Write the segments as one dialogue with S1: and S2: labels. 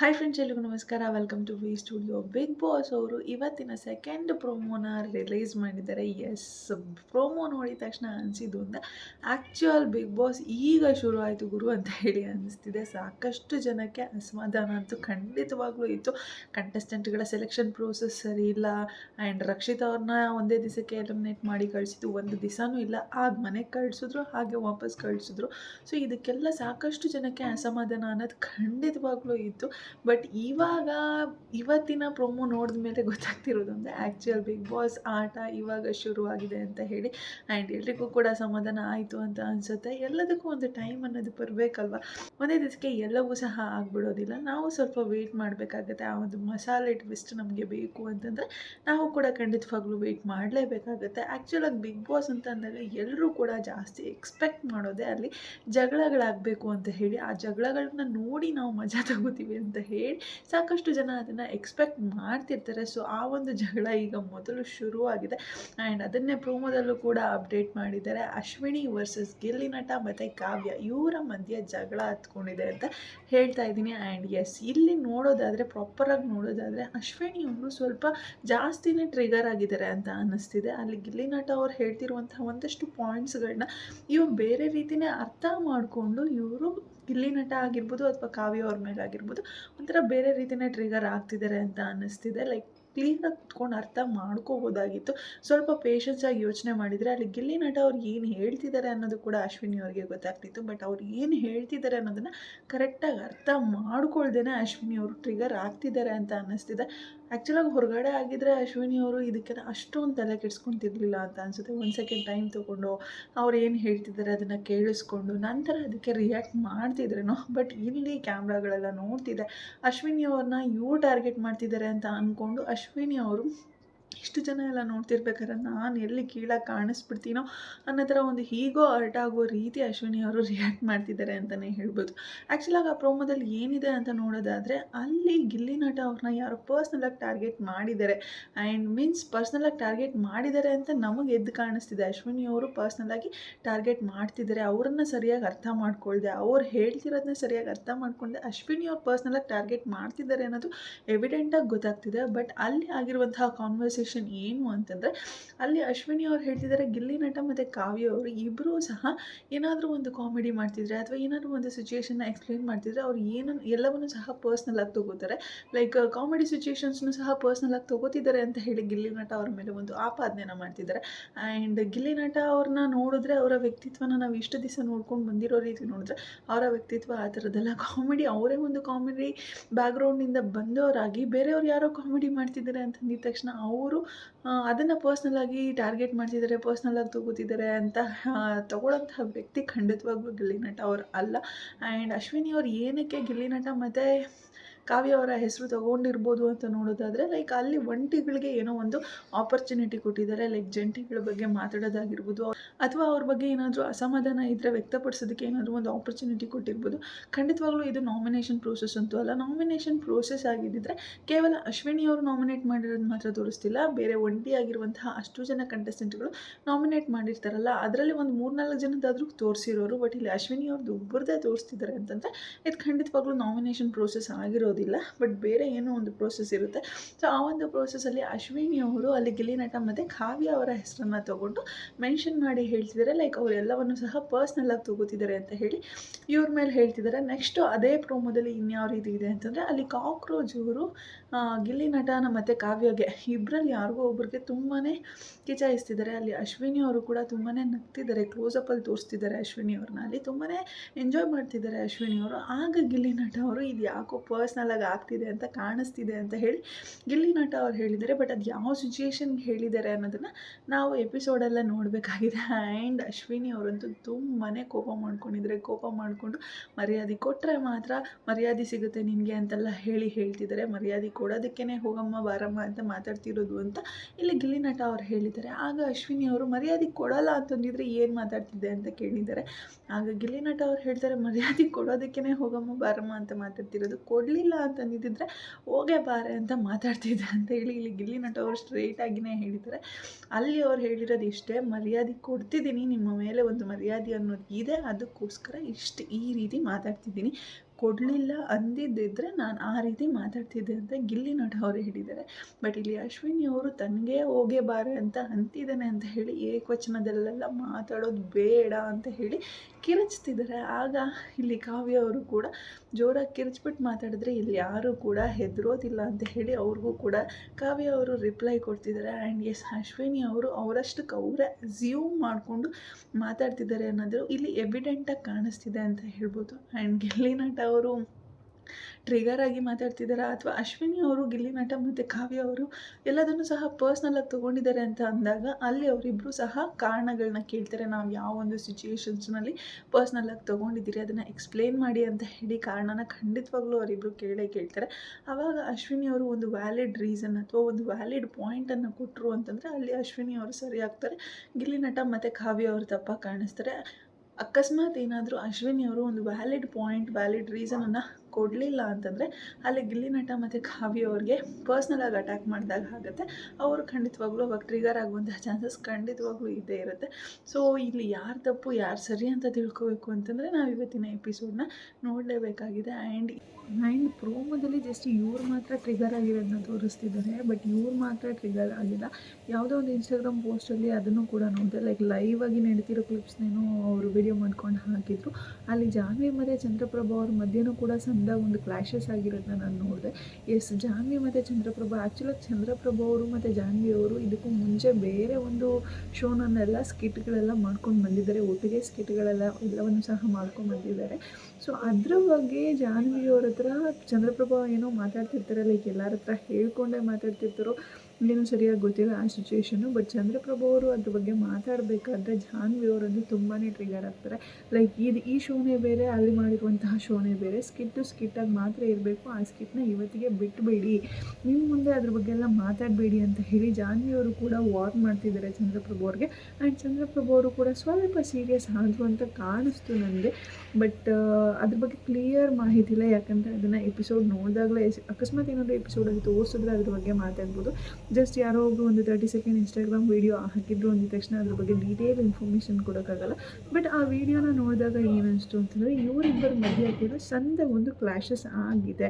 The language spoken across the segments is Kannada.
S1: ಹಾಯ್ ಫ್ರೆಂಡ್ಸ್ ಎಲ್ರಿಗೂ ನಮಸ್ಕಾರ. Welcome to V studio Bigg Boss ಅವರು ಇವತ್ತಿನ ಸೆಕೆಂಡ್ ಪ್ರೋಮೋನ ರಿಲೀಸ್ ಮಾಡಿದ್ದಾರೆ. ಎಸ್ ಪ್ರೋಮೋ ನೋಡಿದ ತಕ್ಷಣ ಅನಿಸಿದ್ದು ಅಂದರೆ ಆ್ಯಕ್ಚುಯಲ್ ಬಿಗ್ ಬಾಸ್ ಈಗ ಶುರು ಆಯಿತು ಗುರು ಅಂತ ಹೇಳಿ ಅನಿಸ್ತಿದೆ. ಸಾಕಷ್ಟು ಜನಕ್ಕೆ ಅಸಮಾಧಾನ ಅಂತೂ ಖಂಡಿತವಾಗ್ಲೂ ಇತ್ತು. ಕಂಟೆಸ್ಟೆಂಟ್ಗಳ ಸೆಲೆಕ್ಷನ್ ಪ್ರೋಸೆಸ್ ಸರಿ ಇಲ್ಲ. ಆ್ಯಂಡ್ ರಕ್ಷಿತ್ ಅವ್ರನ್ನ ಒಂದೇ ದಿವಸಕ್ಕೆ ಎಲಿಮಿನೇಟ್ ಮಾಡಿ ಕಳಿಸಿದ್ದು ಒಂದು ದಿವಸನೂ ಇಲ್ಲ. ಆಗ ಮನೆಗೆ ಕಳಿಸಿದ್ರು, ಹಾಗೆ ವಾಪಸ್ ಕಳಿಸಿದ್ರು. ಸೊ ಇದಕ್ಕೆಲ್ಲ ಸಾಕಷ್ಟು ಜನಕ್ಕೆ ಅಸಮಾಧಾನ ಅನ್ನೋದು ಖಂಡಿತವಾಗ್ಲೂ ಇತ್ತು. ಬಟ್ ಇವಾಗ ಇವತ್ತಿನ ಪ್ರೊಮೋ ನೋಡಿದ ಮೇಲೆ ಗೊತ್ತಾಗ್ತಿರೋದು ಅಂದರೆ ಆ್ಯಕ್ಚುಯಲ್ ಬಿಗ್ ಬಾಸ್ ಆಟ ಇವಾಗ ಶುರುವಾಗಿದೆ ಅಂತ ಹೇಳಿ. ಆ್ಯಂಡ್ ಎಲ್ರಿಗೂ ಕೂಡ ಸಮಾಧಾನ ಆಯಿತು ಅಂತ ಅನಿಸುತ್ತೆ. ಎಲ್ಲದಕ್ಕೂ ಒಂದು ಟೈಮ್ ಅನ್ನೋದು ಬರಬೇಕಲ್ವ? ಒಂದೇ ದಿವಸಕ್ಕೆ ಎಲ್ಲವೂ ಸಹ ಆಗ್ಬಿಡೋದಿಲ್ಲ. ನಾವು ಸ್ವಲ್ಪ ವೆಯ್ಟ್ ಮಾಡಬೇಕಾಗತ್ತೆ. ಆ ಒಂದು ಮಸಾಲೆ ಟ್ವಿಸ್ಟ್ ನಮಗೆ ಬೇಕು ಅಂತಂದರೆ ನಾವು ಕೂಡ ಖಂಡಿತವಾಗ್ಲೂ ವೆಯ್ಟ್ ಮಾಡಲೇಬೇಕಾಗತ್ತೆ. ಆ್ಯಕ್ಚುಲಾಗಿ ಬಿಗ್ ಬಾಸ್ ಅಂತ ಅಂದಾಗ ಎಲ್ಲರೂ ಕೂಡ ಜಾಸ್ತಿ ಎಕ್ಸ್ಪೆಕ್ಟ್ ಮಾಡೋದೇ ಅಲ್ಲಿ ಜಗಳಗಳಾಗಬೇಕು ಅಂತ ಹೇಳಿ ಆ ಜಗಳಗಳನ್ನ ನೋಡಿ ನಾವು ಮಜಾ ತಗೋತೀವಿ ಅಂತ ಹೇಳಿ ಸಾಕಷ್ಟು ಜನ ಅದನ್ನು ಎಕ್ಸ್ಪೆಕ್ಟ್ ಮಾಡ್ತಿರ್ತಾರೆ. ಸೊ ಆ ಒಂದು ಜಗಳ ಈಗ ಮೊದಲು ಶುರುವಾಗಿದೆ. ಆ್ಯಂಡ್ ಅದನ್ನೇ ಪ್ರೋಮೋದಲ್ಲೂ ಕೂಡ ಅಪ್ಡೇಟ್ ಮಾಡಿದ್ದಾರೆ. ಅಶ್ವಿನಿ ವರ್ಸಸ್ ಗಿಲ್ಲಿ ನಟ ಮತ್ತು ಕಾವ್ಯ ಇವರ ಮಧ್ಯ ಜಗಳ ಹತ್ಕೊಂಡಿದೆ ಅಂತ ಹೇಳ್ತಾ ಇದ್ದೀನಿ. ಆ್ಯಂಡ್ ಎಸ್ ಇಲ್ಲಿ ನೋಡೋದಾದರೆ ಪ್ರಾಪರಾಗಿ ನೋಡೋದಾದರೆ ಅಶ್ವಿನಿ ಅವರು ಸ್ವಲ್ಪ ಜಾಸ್ತಿನೇ ಟ್ರಿಗರ್ ಆಗಿದ್ದಾರೆ ಅಂತ ಅನ್ನಿಸ್ತಿದೆ. ಅಲ್ಲಿ ಗಿಲ್ಲಿ ನಟ ಅವ್ರು ಹೇಳ್ತಿರುವಂತಹ ಒಂದಷ್ಟು ಪಾಯಿಂಟ್ಸ್ಗಳನ್ನ ಇವ್ರು ಬೇರೆ ರೀತಿನೇ ಅರ್ಥ ಮಾಡಿಕೊಂಡು ಇವರು ಗಿಲ್ಲಿ ನಟ ಆಗಿರ್ಬೋದು ಅಥವಾ ಕಾವ್ಯ ಅವ್ರ ಮೇಲೆ ಆಗಿರ್ಬೋದು, ಒಂಥರ ಬೇರೆ ರೀತಿಯೇ ಟ್ರಿಗರ್ ಆಗ್ತಿದ್ದಾರೆ ಅಂತ ಅನ್ನಿಸ್ತಿದೆ. ಲೈಕ್ ಕ್ಲೀನಾಗಿ ಕುತ್ಕೊಂಡು ಅರ್ಥ ಮಾಡ್ಕೋಬೋದಾಗಿತ್ತು. ಸ್ವಲ್ಪ ಪೇಷನ್ಸಾಗಿ ಯೋಚನೆ ಮಾಡಿದರೆ ಅಲ್ಲಿ ಗಿಲ್ಲಿ ನಟ ಅವ್ರು ಏನು ಹೇಳ್ತಿದ್ದಾರೆ ಅನ್ನೋದು ಕೂಡ ಅಶ್ವಿನಿ ಅವ್ರಿಗೆ ಗೊತ್ತಾಗ್ತಿತ್ತು. ಬಟ್ ಅವ್ರು ಏನು ಹೇಳ್ತಿದ್ದಾರೆ ಅನ್ನೋದನ್ನು ಕರೆಕ್ಟಾಗಿ ಅರ್ಥ ಮಾಡ್ಕೊಳ್ದೇ ಅಶ್ವಿನಿ ಅವರು ಟ್ರಿಗರ್ ಆಗ್ತಿದ್ದಾರೆ ಅಂತ ಅನ್ನಿಸ್ತಿದೆ. ಆ್ಯಕ್ಚುಲಾಗಿ ಹೊರಗಡೆ ಆಗಿದ್ದರೆ ಅಶ್ವಿನಿ ಅವರು ಇದಕ್ಕೆಲ್ಲ ಅಷ್ಟೊಂದು ತಲೆ ಕೆಡ್ಸ್ಕೊತಿರ್ಲಿಲ್ಲ ಅಂತ ಅನಿಸುತ್ತೆ. ಒಂದು ಸೆಕೆಂಡ್ ಟೈಮ್ ತೊಗೊಂಡು ಅವ್ರು ಏನು ಹೇಳ್ತಿದ್ದಾರೆ ಅದನ್ನು ಕೇಳಿಸ್ಕೊಂಡು ನಂತರ ಅದಕ್ಕೆ ರಿಯಾಕ್ಟ್ ಮಾಡ್ತಿದ್ರೇನೋ? ಬಟ್ ಇಲ್ಲಿ ಕ್ಯಾಮ್ರಾಗಳೆಲ್ಲ ನೋಡ್ತಿದೆ. ಅಶ್ವಿನಿ ಅವ್ರನ್ನ ಇವ್ರು ಟಾರ್ಗೆಟ್ ಮಾಡ್ತಿದ್ದಾರೆ ಅಂತ ಅಂದ್ಕೊಂಡು ಅಶ್ವಿನಿ ಅವರು ಇಷ್ಟು ಜನ ಎಲ್ಲ ನೋಡ್ತಿರ್ಬೇಕಾದ್ರೆ ನಾನು ಎಲ್ಲಿ ಕೀಳಾಗಿ ಕಾಣಿಸ್ಬಿಡ್ತೀನೋ ಅನ್ನೋ ಥರ ಒಂದು ಹೀಗೋ ಅರ್ಟ್ ಆಗೋ ರೀತಿ ಅಶ್ವಿನಿ ಅವರು ರಿಯಾಕ್ಟ್ ಮಾಡ್ತಿದ್ದಾರೆ ಅಂತಲೇ ಹೇಳ್ಬೋದು. ಆ್ಯಕ್ಚುಲಾಗಿ ಆ ಪ್ರೋಮೋದಲ್ಲಿ ಏನಿದೆ ಅಂತ ನೋಡೋದಾದರೆ ಅಲ್ಲಿ ಗಿಲ್ಲಿ ನಟ ಅವ್ರನ್ನ ಯಾರು ಪರ್ಸ್ನಲಾಗಿ ಟಾರ್ಗೆಟ್ ಮಾಡಿದ್ದಾರೆ. ಆ್ಯಂಡ್ ಮೀನ್ಸ್ ಪರ್ಸ್ನಲಾಗಿ ಟಾರ್ಗೆಟ್ ಮಾಡಿದ್ದಾರೆ ಅಂತ ನಮಗೆ ಎದ್ದು ಕಾಣಿಸ್ತಿದೆ. ಅಶ್ವಿನಿ ಅವರು ಪರ್ಸ್ನಲಾಗಿ ಟಾರ್ಗೆಟ್ ಮಾಡ್ತಿದ್ದಾರೆ. ಅವರನ್ನು ಸರಿಯಾಗಿ ಅರ್ಥ ಮಾಡ್ಕೊಳ್ದೆ. ಅವ್ರು ಹೇಳ್ತಿರೋದನ್ನ ಸರಿಯಾಗಿ ಅರ್ಥ ಮಾಡ್ಕೊಂಡೆ. ಅಶ್ವಿನಿ ಅವ್ರು ಪರ್ಸ್ನಲಾಗಿ ಟಾರ್ಗೆಟ್ ಮಾಡ್ತಿದ್ದಾರೆ ಅನ್ನೋದು ಎವಿಡೆಂಟಾಗಿ ಗೊತ್ತಾಗ್ತಿದೆ. ಬಟ್ ಅಲ್ಲಿ ಆಗಿರುವಂತಹ ಕಾನ್ವರ್ಸೇಷನ್ ಏನು ಅಂತಂದರೆ, ಅಲ್ಲಿ ಅಶ್ವಿನಿ ಅವ್ರು ಹೇಳ್ತಿದ್ದಾರೆ ಗಿಲ್ಲಿ ನಟ ಮತ್ತು ಕಾವ್ಯ ಅವರು ಇಬ್ಬರೂ ಸಹ ಏನಾದರೂ ಒಂದು ಕಾಮಿಡಿ ಮಾಡ್ತಿದ್ರೆ ಅಥವಾ ಏನಾದರೂ ಒಂದು ಸಿಚುವೇಶನ್ನ ಎಕ್ಸ್ಪ್ಲೇನ್ ಮಾಡ್ತಿದ್ರೆ ಅವ್ರು ಏನನ್ನು ಎಲ್ಲವನ್ನೂ ಸಹ ಪರ್ಸ್ನಲ್ ಆಗಿ ತೊಗೋತಾರೆ. ಲೈಕ್ ಕಾಮಿಡಿ ಸಿಚುವೇಶನ್ಸ್ನು ಸಹ ಪರ್ಸ್ನಲ್ ಆಗಿ ತೊಗೋತಿದ್ದಾರೆ ಅಂತ ಹೇಳಿ ಗಿಲ್ಲಿ ನಟ ಅವ್ರ ಮೇಲೆ ಒಂದು ಆಪಾದನೆನ ಮಾಡ್ತಿದ್ದಾರೆ ಆ್ಯಂಡ್ ಗಿಲ್ಲಿ ನಟ ಅವ್ರನ್ನ ನೋಡಿದ್ರೆ ಅವರ ವ್ಯಕ್ತಿತ್ವನ ನಾವು ಇಷ್ಟು ದಿವಸ ನೋಡ್ಕೊಂಡು ಬಂದಿರೋ ರೀತಿ ನೋಡಿದ್ರೆ ಅವರ ವ್ಯಕ್ತಿತ್ವ ಆ ಥರದ್ದೆಲ್ಲ ಕಾಮಿಡಿ ಅವರೇ ಒಂದು ಕಾಮಿಡಿ ಬ್ಯಾಕ್ಗ್ರೌಂಡಿಂದ ಬಂದವರಾಗಿ ಬೇರೆಯವ್ರು ಯಾರೋ ಕಾಮಿಡಿ ಮಾಡ್ತಿದ್ದಾರೆ ಅಂತಂದಿದ ತಕ್ಷಣ ಅವರು ಅದನ್ನು ಪರ್ಸ್ನಲಾಗಿ ಟಾರ್ಗೆಟ್ ಮಾಡ್ತಿದ್ದಾರೆ ಪರ್ಸ್ನಲಾಗಿ ತಗೋತಿದ್ದಾರೆ ಅಂತ ತಗೊಳ್ಳೋಂತಹ ವ್ಯಕ್ತಿ ಖಂಡಿತವಾಗ್ಲೂ ಗಿಲ್ಲಿನಟ ಅವ್ರು ಅಲ್ಲ. ಆ್ಯಂಡ್ ಅಶ್ವಿನಿ ಅವ್ರು ಏನಕ್ಕೆ ಗಿಲ್ಲಿ ನಟ ಮತ್ತು ಕಾವ್ಯ ಅವರ ಹೆಸರು ತಗೊಂಡಿರ್ಬೋದು ಅಂತ ನೋಡೋದಾದರೆ ಲೈಕ್ ಅಲ್ಲಿ ಒಂಟಿಗಳಿಗೆ ಏನೋ ಒಂದು ಆಪರ್ಚುನಿಟಿ ಕೊಟ್ಟಿದ್ದಾರೆ ಲೈಕ್ ಜಂಟಿಗಳ ಬಗ್ಗೆ ಮಾತಾಡೋದಾಗಿರ್ಬೋದು, ಅಥವಾ ಅವ್ರ ಬಗ್ಗೆ ಏನಾದರೂ ಅಸಮಾಧಾನ ಇದ್ದರೆ ವ್ಯಕ್ತಪಡಿಸೋದಕ್ಕೆ ಏನಾದರೂ ಒಂದು ಆಪರ್ಚುನಿಟಿ ಕೊಟ್ಟಿರ್ಬೋದು. ಖಂಡಿತವಾಗ್ಲೂ ಇದು ನಾಮಿನೇಷನ್ ಪ್ರೋಸೆಸ್ ಅಂತೂ ಅಲ್ಲ. ನಾಮಿನೇಷನ್ ಪ್ರೋಸೆಸ್ ಆಗಿದ್ದಿದ್ರೆ ಕೇವಲ ಅಶ್ವಿನಿ ಅವರು ನಾಮಿನೇಟ್ ಮಾಡಿರೋದು ಮಾತ್ರ ತೋರಿಸ್ತಿಲ್ಲ. ಬೇರೆ ಒಂಟಿಯಾಗಿರುವಂತಹ ಅಷ್ಟು ಜನ ಕಂಟೆಸ್ಟೆಂಟ್ಗಳು ನಾಮಿನೇಟ್ ಮಾಡಿರ್ತಾರಲ್ಲ. ಅದರಲ್ಲಿ ಒಂದು ಮೂರ್ನಾಲ್ಕು ಜನದಾದರೂ ತೋರಿಸಿರೋರು ಬಟ್ ಇಲ್ಲಿ ಅಶ್ವಿನಿ ಅವ್ರದ್ದು ಒಬ್ಬರದೇ ತೋರಿಸ್ತಿದ್ದಾರೆ ಅಂತಂದರೆ, ಇದು ಖಂಡಿತವಾಗ್ಲೂ ನಾಮಿನೇಷನ್ ಪ್ರೋಸೆಸ್ ಆಗಿರೋದಿಲ್ಲ ಬಟ್ ಬೇರೆ ಏನೋ ಒಂದು ಪ್ರೋಸೆಸ್ ಇರುತ್ತೆ. ಸೊ ಆ ಒಂದು ಪ್ರೋಸೆಸ್ಸಲ್ಲಿ ಅಶ್ವಿನಿ ಅವರು ಅಲ್ಲಿ ಗಿಲ್ಲಿ ನಟ ಮತ್ತು ಕಾವ್ಯ ಅವರ ಹೆಸರನ್ನು ತಗೊಂಡು ಮೆನ್ಷನ್ ಮಾಡಿ ಹೇಳ್ತಿದ್ದಾರೆ. ಲೈಕ್ ಅವರೆಲ್ಲವನ್ನು ಸಹ ಪರ್ಸ್ನಲ್ಲಾಗಿ ತಗೋತಿದ್ದಾರೆ ಅಂತ ಹೇಳಿ ಇವ್ರ ಮೇಲೆ ಹೇಳ್ತಿದ್ದಾರೆ. ನೆಕ್ಸ್ಟು ಅದೇ ಪ್ರೋಮೋದಲ್ಲಿ ಇನ್ಯಾವ ರೀತಿ ಇದೆ ಅಂತಂದರೆ, ಅಲ್ಲಿ ಕಾಕ್ರೋಚ್ ಅವರು ಗಿಲ್ಲಿ ನಟನ ಮತ್ತು ಕಾವ್ಯಗೆ ಇಬ್ಬರಲ್ಲಿ ಯಾರಿಗೋ ಒಬ್ರಿಗೆ ತುಂಬಾ ಕಿಚಾಯಿಸ್ತಿದ್ದಾರೆ. ಅಲ್ಲಿ ಅಶ್ವಿನಿ ಅವರು ಕೂಡ ತುಂಬಾ ನಗ್ತಿದ್ದಾರೆ ಕ್ಲೋಸಪ್ಪಲ್ಲಿ ತೋರಿಸ್ತಿದ್ದಾರೆ ಅಶ್ವಿನಿ ಅವ್ರನ್ನ. ಅಲ್ಲಿ ತುಂಬಾ ಎಂಜಾಯ್ ಮಾಡ್ತಿದ್ದಾರೆ ಅಶ್ವಿನಿ ಅವರು. ಆಗ ಗಿಲ್ಲಿ ನಟ ಅವರು ಇದು ಯಾಕೋ ಪರ್ಸ್ನಲಾಗಿ ಆಗ್ತಿದೆ ಅಂತ ಕಾಣಿಸ್ತಿದೆ ಅಂತ ಹೇಳಿ ಗಿಲ್ಲಿ ನಟ ಅವ್ರು ಹೇಳಿದ್ದಾರೆ. ಬಟ್ ಅದು ಯಾವ ಸಿಚುಯೇಷನ್ಗೆ ಹೇಳಿದ್ದಾರೆ ಅನ್ನೋದನ್ನು ನಾವು ಎಪಿಸೋಡೆಲ್ಲ ನೋಡಬೇಕಾಗಿದೆ. ಆ್ಯಂಡ್ ಅಶ್ವಿನಿ ಅವರಂತೂ ತುಂಬಾ ಕೋಪ ಮಾಡ್ಕೊಂಡಿದ್ರೆ ಕೋಪ ಮಾಡಿಕೊಂಡು ಮರ್ಯಾದೆ ಕೊಟ್ಟರೆ ಮಾತ್ರ ಮರ್ಯಾದೆ ಸಿಗುತ್ತೆ ನಿನಗೆ ಅಂತೆಲ್ಲ ಹೇಳಿ ಹೇಳ್ತಿದ್ದಾರೆ. ಮರ್ಯಾದೆ ಕೊಡೋದಕ್ಕೇ ಹೋಗಮ್ಮ, ಬಾರಮ್ಮ ಅಂತ ಮಾತಾಡ್ತಿರೋದು ಅಂತ ಇಲ್ಲಿ ಗಿಲ್ಲಿ ನಟ ಅವ್ರು ಹೇಳಿದ್ದಾರೆ. ಆಗ ಅಶ್ವಿನಿ ಅವರು ಮರ್ಯಾದೆ ಕೊಡಲ್ಲ ಅಂತಂದಿದ್ರೆ ಏನು ಮಾತಾಡ್ತಿದ್ದೆ ಅಂತ ಕೇಳಿದ್ದಾರೆ. ಆಗ ಗಿಲ್ಲಿ ನಟ ಅವ್ರು ಹೇಳ್ತಾರೆ ಮರ್ಯಾದೆ ಕೊಡೋದಕ್ಕೇ ಹೋಗಮ್ಮ, ಬಾರಮ್ಮ ಅಂತ ಮಾತಾಡ್ತಿರೋದು. ಕೊಡಲಿಲ್ಲ ಅಂತಂದಿದ್ದರೆ ಹೋಗೇ ಬಾರೆ ಅಂತ ಮಾತಾಡ್ತಿದ್ದೆ ಅಂತ ಹೇಳಿ ಇಲ್ಲಿ ಗಿಲ್ಲಿ ನಟ ಅವರು ಸ್ಟ್ರೇಟಾಗಿನೇ ಹೇಳಿದ್ದಾರೆ. ಅಲ್ಲಿ ಅವ್ರು ಹೇಳಿರೋದು ಇಷ್ಟೇ, ಮರ್ಯಾದೆ ಕೊಡ್ತಿದ್ದೀನಿ, ನಿಮ್ಮ ಮೇಲೆ ಒಂದು ಮರ್ಯಾದೆ ಅನ್ನೋದು ಇದೆ, ಅದಕ್ಕೋಸ್ಕರ ಇಷ್ಟು ಈ ರೀತಿ ಮಾತಾಡ್ತಿದ್ದೀನಿ. ಕೊಡಲಿಲ್ಲ ಅಂದಿದ್ದಿದ್ರೆ ನಾನು ಆ ರೀತಿ ಮಾತಾಡ್ತಿದ್ದೆ ಅಂತ ಗಿಲ್ಲಿ ನಟ ಅವರು ಹೇಳಿದ್ದಾರೆ. ಬಟ್ ಇಲ್ಲಿ ಅಶ್ವಿನಿ ಅವರು ತನಗೆ ಹೋಗೇ ಬಾರೆ ಅಂತ ಅಂತಿದ್ದಾನೆ ಅಂತ ಹೇಳಿ ಏಕವಚನದಲ್ಲೆಲ್ಲ ಮಾತಾಡೋದು ಬೇಡ ಅಂತ ಹೇಳಿ ಕಿರಚ್ತಿದ್ದಾರೆ. ಆಗ ಇಲ್ಲಿ ಕಾವ್ಯ ಅವರು ಕೂಡ ಜೋರಾಗಿ ಕಿರಿಚ್ಬಿಟ್ಟು ಮಾತಾಡಿದ್ರೆ ಇಲ್ಲಿ ಯಾರೂ ಕೂಡ ಹೆದರೋದಿಲ್ಲ ಅಂತ ಹೇಳಿ ಅವ್ರಿಗೂ ಕೂಡ ಕಾವ್ಯ ಅವರು ರಿಪ್ಲೈ ಕೊಡ್ತಿದ್ದಾರೆ. ಆ್ಯಂಡ್ ಎಸ್ ಅಶ್ವಿನಿ ಅವರು ಅವರಷ್ಟಕ್ಕೆ ಅವರೇ ಅಸ್ಯೂಮ್ ಮಾಡಿಕೊಂಡು ಮಾತಾಡ್ತಿದ್ದಾರೆ ಅನ್ನೋದು ಇಲ್ಲಿ ಎವಿಡೆಂಟಾಗಿ ಕಾಣಿಸ್ತಿದೆ ಅಂತ ಹೇಳ್ಬೋದು. ಆ್ಯಂಡ್ ಗೆಲ್ಲಿನಟ ಅವರು ಟ್ರಿಗರ್ ಆಗಿ ಮಾತಾಡ್ತಿದ್ದಾರಾ ಅಥವಾ ಅಶ್ವಿನಿ ಅವರು, ಗಿಲ್ಲಿ ನಟ ಮತ್ತು ಕಾವ್ಯ ಅವರು ಎಲ್ಲದನ್ನು ಸಹ ಪರ್ಸ್ನಲಾಗಿ ತೊಗೊಂಡಿದ್ದಾರೆ ಅಂತ ಅಂದಾಗ ಅಲ್ಲಿ ಅವರಿಬ್ಬರು ಸಹ ಕಾರಣಗಳನ್ನ ಕೇಳ್ತಾರೆ. ನಾವು ಯಾವ ಒಂದು ಸಿಚುವೇಶನ್ಸ್ನಲ್ಲಿ ಪರ್ಸ್ನಲಾಗಿ ತೊಗೊಂಡಿದ್ದೀರಿ, ಅದನ್ನು ಎಕ್ಸ್ಪ್ಲೇನ್ ಮಾಡಿ ಅಂತ ಹೇಳಿ ಕಾರಣನ ಖಂಡಿತವಾಗ್ಲೂ ಅವರಿಬ್ಬರು ಕೇಳೇ ಕೇಳ್ತಾರೆ. ಆವಾಗ ಅಶ್ವಿನಿ ಅವರು ಒಂದು ವ್ಯಾಲಿಡ್ ರೀಸನ್ ಅಥವಾ ಒಂದು ವ್ಯಾಲಿಡ್ ಪಾಯಿಂಟನ್ನು ಕೊಟ್ಟರು ಅಂತಂದರೆ ಅಲ್ಲಿ ಅಶ್ವಿನಿ ಅವರು ಸರಿ ಆಗ್ತಾರೆ. ಗಿಲ್ಲಿ ನಟ ಮತ್ತು ಕಾವ್ಯ ಅವರು ತಪ್ಪಾಗಿ ಕಾಣಿಸ್ತಾರೆ. ಅಕಸ್ಮಾತ್ ಏನಾದರೂ ಅಶ್ವಿನಿ ಅವರು ಒಂದು ವ್ಯಾಲಿಡ್ ಪಾಯಿಂಟ್ ವ್ಯಾಲಿಡ್ ರೀಸನನ್ನು ಕೊಡಲಿಲ್ಲ ಅಂತಂದರೆ ಅಲ್ಲಿ ಗಿಲ್ಲಿ ನಟ ಮತ್ತು ಕಾವ್ಯ ಅವ್ರಿಗೆ ಪರ್ಸ್ನಲಾಗಿ ಅಟ್ಯಾಕ್ ಮಾಡಿದಾಗ ಆಗುತ್ತೆ. ಅವರು ಖಂಡಿತವಾಗ್ಲೂ ಅವಾಗ ಟ್ರಿಗರ್ ಆಗುವಂತಹ ಚಾನ್ಸಸ್ ಖಂಡಿತವಾಗ್ಲೂ ಇದ್ದೇ ಇರುತ್ತೆ. ಸೊ ಇಲ್ಲಿ ಯಾರು ತಪ್ಪು, ಯಾರು ಸರಿ ಅಂತ ತಿಳ್ಕೊಬೇಕು ಅಂತಂದರೆ ನಾವು ಇವತ್ತಿನ ಎಪಿಸೋಡ್ನ ನೋಡಲೇಬೇಕಾಗಿದೆ. ಆ್ಯಂಡ್ ಆ್ಯಂಡ್ ಪ್ರೋಮೋದಲ್ಲಿ ಜಸ್ಟ್ ಇವ್ರು ಮಾತ್ರ ಟ್ರಿಗರ್ ಆಗಿರೋದನ್ನ ತೋರಿಸ್ತಿದ್ದಾರೆ ಬಟ್ ಇವ್ರು ಮಾತ್ರ ಟ್ರಿಗರ್ ಆಗಿಲ್ಲ. ಯಾವುದೋ ಒಂದು ಇನ್ಸ್ಟಾಗ್ರಾಮ್ ಪೋಸ್ಟಲ್ಲಿ ಅದನ್ನು ಕೂಡ ನೋಡಿದೆ. ಲೈಕ್ ಲೈವ್ ಆಗಿ ನಡೀತಿರೋ ಕ್ಲಿಪ್ಸ್ನೇನೋ ಅವರು ವಿಡಿಯೋ ಮಾಡ್ಕೊಂಡು ಹಾಕಿದ್ರು. ಅಲ್ಲಿ ಜಾನ್ವಿ ಮತ್ತು ಚಂದ್ರಪ್ರಭಾ ಅವ್ರ ಮಧ್ಯೆನೂ ಕೂಡ ಸಂದ ಒಂದು ಕ್ಲಾಶಸ್ ಆಗಿರೋದನ್ನ ನಾನು ನೋಡಿದೆ. ಎಸ್, ಜಾನ್ವಿ ಮತ್ತು ಚಂದ್ರಪ್ರಭ ಆ್ಯಕ್ಚುಲಿ ಚಂದ್ರಪ್ರಭ ಅವರು ಮತ್ತು ಜಾನ್ವಿ ಅವರು ಇದಕ್ಕೂ ಮುಂಚೆ ಬೇರೆ ಒಂದು ಶೋನನ್ನೆಲ್ಲ ಸ್ಕಿಟ್ಗಳೆಲ್ಲ ಮಾಡ್ಕೊಂಡು ಬಂದಿದ್ದಾರೆ. ಒಟ್ಟಿಗೆ ಸ್ಕಿಟ್ಗಳೆಲ್ಲ ಎಲ್ಲವನ್ನು ಸಹ ಮಾಡ್ಕೊಂಡು ಬಂದಿದ್ದಾರೆ. ಸೊ ಅದರ ಬಗ್ಗೆ ಜಾನ್ವಿಯವ್ರ ಹತ್ರ, ಚಂದ್ರಪ್ರಭ ಏನೋ ಮಾತಾಡ್ತಿರ್ತಾರೆ ಲೈಕ್ ಎಲ್ಲರ ಹತ್ರ ಹೇಳ್ಕೊಂಡೇ ಮಾತಾಡ್ತಿರ್ತಾರೋ ಏನೂ ಸರಿಯಾಗಿ ಗೊತ್ತಿಲ್ಲ ಆ ಸಿಚುವೇಶನ್ನು ಬಟ್ ಚಂದ್ರಪ್ರಭು ಅವರು ಅದ್ರ ಬಗ್ಗೆ ಮಾತಾಡಬೇಕಾದ್ರೆ ಜಾನ್ವಿ ಅವರಂತೂ ತುಂಬಾ ಟ್ರಿಗರ್ ಆಗ್ತಾರೆ. ಲೈಕ್ ಇದು ಈ ಶೋನೇ ಬೇರೆ, ಅಲ್ಲಿ ಮಾಡಿರುವಂತಹ ಶೋನೇ ಬೇರೆ. ಸ್ಕಿಟ್ಟು ಸ್ಕಿಟ್ಟಾಗಿ ಮಾತ್ರ ಇರಬೇಕು. ಆ ಸ್ಕಿಟ್ನ ಇವತ್ತಿಗೆ ಬಿಟ್ಟಬೇಡಿ ನಿಮ್ಮ ಮುಂದೆ ಅದ್ರ ಬಗ್ಗೆ ಎಲ್ಲ ಮಾತಾಡಬೇಡಿ ಅಂತ ಹೇಳಿ ಜಾನ್ವಿ ಅವರು ಕೂಡ ವಾರ್ನ್ ಮಾಡ್ತಿದ್ದಾರೆ ಚಂದ್ರಪ್ರಭು ಅವ್ರಿಗೆ. ಆ್ಯಂಡ್ ಚಂದ್ರಪ್ರಭು ಅವರು ಕೂಡ ಸ್ವಲ್ಪ ಸೀರಿಯಸ್ ಆದರು ಅಂತ ಕಾಣಿಸ್ತು ನನಗೆ ಬಟ್ ಅದ್ರ ಬಗ್ಗೆ ಕ್ಲಿಯರ್ ಮಾಹಿತಿ ಇಲ್ಲ. ಯಾಕಂದರೆ ಅದನ್ನು ಎಪಿಸೋಡ್ ನೋಡಿದಾಗಲೇ, ಅಕಸ್ಮಾತ್ ಏನಾದರೂ ಎಪಿಸೋಡಲ್ಲಿ ತೋರಿಸಿದ್ರೆ ಅದ್ರ ಬಗ್ಗೆ ಮಾತಾಡ್ಬೋದು. ಜಸ್ಟ್ ಯಾರೋ ಒಬ್ಬರು ಒಂದು ತರ್ಟಿ ಸೆಕೆಂಡ್ ಇನ್ಸ್ಟಾಗ್ರಾಮ್ ವೀಡಿಯೋ ಹಾಕಿದ್ರು ಅಂದಿದ ತಕ್ಷಣ ಅದ್ರ ಬಗ್ಗೆ ಡೀಟೇಲ್ ಇನ್ಫಾರ್ಮೇಷನ್ ಕೊಡೋಕ್ಕಾಗಲ್ಲ. ಬಟ್ ಆ ವಿಡಿಯೋನ ನೋಡಿದಾಗ ಏನಿಸ್ತು ಅಂತಂದರೆ ಇವರಿಬ್ಬರ ಮಧ್ಯೆ ಕೂಡ ಸಣ್ಣ ಒಂದು ಕ್ಲಾಶಸ್ ಆಗಿದೆ.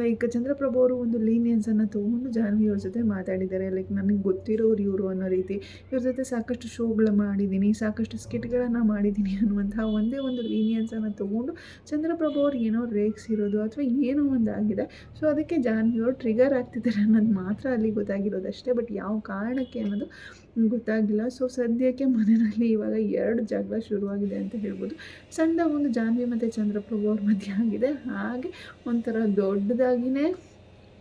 S1: ಲೈಕ್ ಚಂದ್ರಪ್ರಭು ಅವರು ಒಂದು ಲೀನಿಯನ್ಸನ್ನು ತೊಗೊಂಡು ಜಾನ್ವಿ ಅವ್ರ ಜೊತೆ ಮಾತಾಡಿದ್ದಾರೆ. ಲೈಕ್ ನನಗೆ ಗೊತ್ತಿರೋರು ಇವರು ಅನ್ನೋ ರೀತಿ. ಇವ್ರ ಜೊತೆ ಸಾಕಷ್ಟು ಶೋಗಳ ಮಾಡಿದ್ದೀನಿ, ಸಾಕಷ್ಟು ಸ್ಕಿಟ್ಗಳನ್ನು ಮಾಡಿದ್ದೀನಿ ಅನ್ನುವಂತಹ ಒಂದೇ ಒಂದು ಲೀನಿಯನ್ಸನ್ನು ತೊಗೊಂಡು ಚಂದ್ರಪ್ರಭು ಅವ್ರು ಏನೋ ರೇಗ್ಸಿರೋದು ಅಥವಾ ಏನೋ ಒಂದು ಆಗಿದೆ ಸೊ ಅದಕ್ಕೆ ಜಾನ್ವಿ ಅವರು ಟ್ರಿಗರ್ ಆಗ್ತಿದ್ದಾರೆ ಅನ್ನೋದು ಮಾತ್ರ ಅಲ್ಲಿ ಗೊತ್ತಾಗಿದೆ. ಆಗಿರೋದಷ್ಟೇ ಬಟ್ ಯಾವ ಕಾರಣಕ್ಕೆ ಅನ್ನೋದು ಗೊತ್ತಾಗಿಲ್ಲ ಸೊ ಸದ್ಯಕ್ಕೆ ಮನೆಯಲ್ಲಿ ಇವಾಗ ಎರಡು ಜಗಳ ಶುರುವಾಗಿದೆ ಅಂತ ಹೇಳ್ಬೋದು. ಸಣ್ಣ ಒಂದು ಜಾನ್ವಿ ಮತ್ತು ಚಂದ್ರಪ್ರಭು ಅವ್ರ ಮಧ್ಯೆ ಆಗಿದೆ. ಹಾಗೆ ಒಂಥರ ದೊಡ್ಡದಾಗಿಯೇ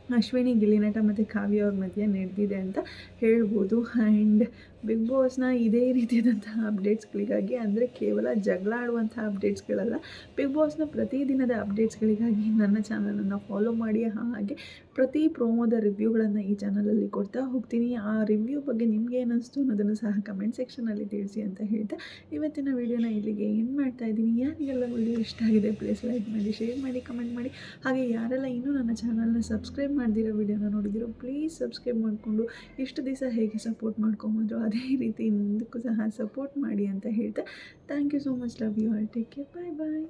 S1: ಅಶ್ವಿನಿ ಗಿಲಿನಟ ಮತ್ತು ಕಾವ್ಯ ಅವ್ರ ಮಧ್ಯೆ ನಡೆದಿದೆ ಅಂತ ಹೇಳ್ಬೋದು. ಆ್ಯಂಡ್ ಬಿಗ್ ಬಾಸ್ನ ಇದೇ ರೀತಿಯಾದಂತಹ ಅಪ್ಡೇಟ್ಸ್ಗಳಿಗಾಗಿ ಅಂದರೆ ಕೇವಲ ಜಗಳ ಆಡುವಂಥ ಅಪ್ಡೇಟ್ಸ್ಗಳಲ್ಲ ಬಿಗ್ ಬಾಸ್ನ ಪ್ರತಿದಿನದ ಅಪ್ಡೇಟ್ಸ್ಗಳಿಗಾಗಿ ನನ್ನ ಚಾನಲನ್ನು ಫಾಲೋ ಮಾಡಿ, ಹಾಗೆ ಪ್ರತಿ ಪ್ರೋಮೋದ ರಿವ್ಯೂಗಳನ್ನು ಈ ಚಾನಲಲ್ಲಿ ಕೊಡ್ತಾ ಹೋಗ್ತೀನಿ. ಆ ರಿವ್ಯೂ ಬಗ್ಗೆ ನಿಮಗೆ ಏನಿಸ್ತು ಅನ್ನೋದನ್ನು ಸಹ ಕಮೆಂಟ್ ಸೆಕ್ಷನಲ್ಲಿ ತಿಳಿಸಿ ಅಂತ ಹೇಳ್ತಾ ಇವತ್ತಿನ ವೀಡಿಯೋನ ಇಲ್ಲಿಗೆ ಏನು ಮಾಡ್ತಾ ಇದ್ದೀನಿ. ಯಾರಿಗೆಲ್ಲ ವಿಡಿಯೋ ಇಷ್ಟ ಆಗಿದೆ ಪ್ಲೀಸ್ ಲೈಕ್ ಮಾಡಿ ಶೇರ್ ಮಾಡಿ ಕಮೆಂಟ್ ಮಾಡಿ. ಹಾಗೆ ಯಾರೆಲ್ಲ ಇನ್ನೂ ನನ್ನ ಚಾನಲ್ನ ಸಬ್ಸ್ಕ್ರೈಬ್ ಮಾಡ್ದಿರೋ ವೀಡಿಯೋನ ನೋಡಿದಿರೋ ಪ್ಲೀಸ್ ಸಬ್ಸ್ಕ್ರೈಬ್ ಮಾಡಿಕೊಂಡು ಇಷ್ಟು ದಿವಸ ಹೇಗೆ ಸಪೋರ್ಟ್ ಮಾಡ್ಕೊಬೋದು ಅದೇ ರೀತಿ ಮುಂದಕ್ಕೂ ಸಹ ಸಪೋರ್ಟ್ ಮಾಡಿ ಅಂತ ಹೇಳ್ತಾ thank you so much love you all take care bye bye